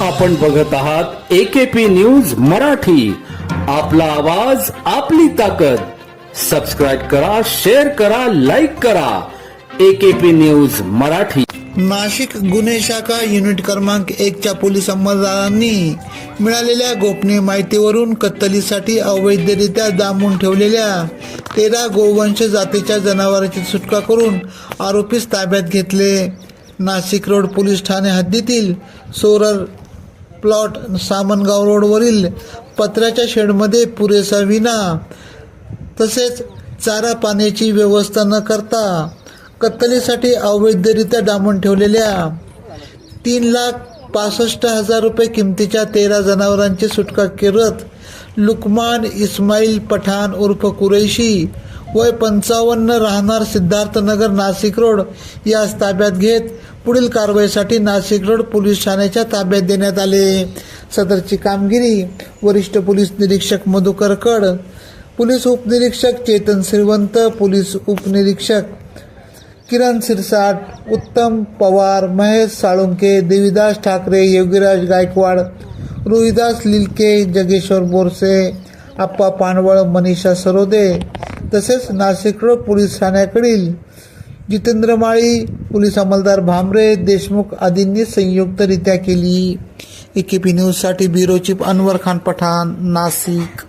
आपण बघत आहात एकेपी न्यूज मराठी. आपला आवाज आपली ताकद. सबस्क्राईब करा शेअर करा लाईक करा. AKP news Marathi. नाशिक गुन्हे शाखा युनिट क्रमांक एकच्या पोलीस अंमलदारांनी मिळालेल्या गोपनीय माहितीवरून कत्तलीसाठी अवैधरित्या दामून ठेवलेल्या तेरा गोवंश जातीच्या जनावरांची सुटका करून आरोपीस ताब्यात घेतले. नाशिक रोड पोलीस ठाणे हद्दीतील सोरर प्लॉट सामनगाव रोडवरील पत्र्याच्या शेडमध्ये पुरेसा विना. तसेच चारा पाण्याची व्यवस्था न करता कत्तलीसाठी अवैधरित्या डांबून ठेवलेल्या तीन लाख पासष्ट हजार रुपये किमतीच्या तेरा जनावरांची सुटका करत लुकमान इस्माईल पठाण उर्फ कुरैशी वय पंचावन्न राहणार सिद्धार्थनगर नाशिक रोड. यास ताब्यात घेत पुढील कारवाईसाठी नाशिक रोड पोलीस ठाण्याच्या ताब्यात देण्यात आले. सदरची कामगिरी वरिष्ठ पोलीस निरीक्षक मधुकर कड पोलीस उपनिरीक्षक चेतन श्रीवंत पोलीस उपनिरीक्षक किरण सिरसाट उत्तम पवार महेश साळुंके देवीदास ठाकरे योगीराज गायकवाड रोहिदास लिलके जगेश्वर बोरसे आप्पा पानवळ मनीषा सरोदे तसेच नाशिक रोड पोलीस ठाण्याकडील जितेंद्र माळी पोलीस अंमलदार भामरे देशमुख आदींनी संयुक्तरित्या केली. ए के पी न्यूजसाठी ब्युरो चीफ अनवर खान पठाण नाशिक.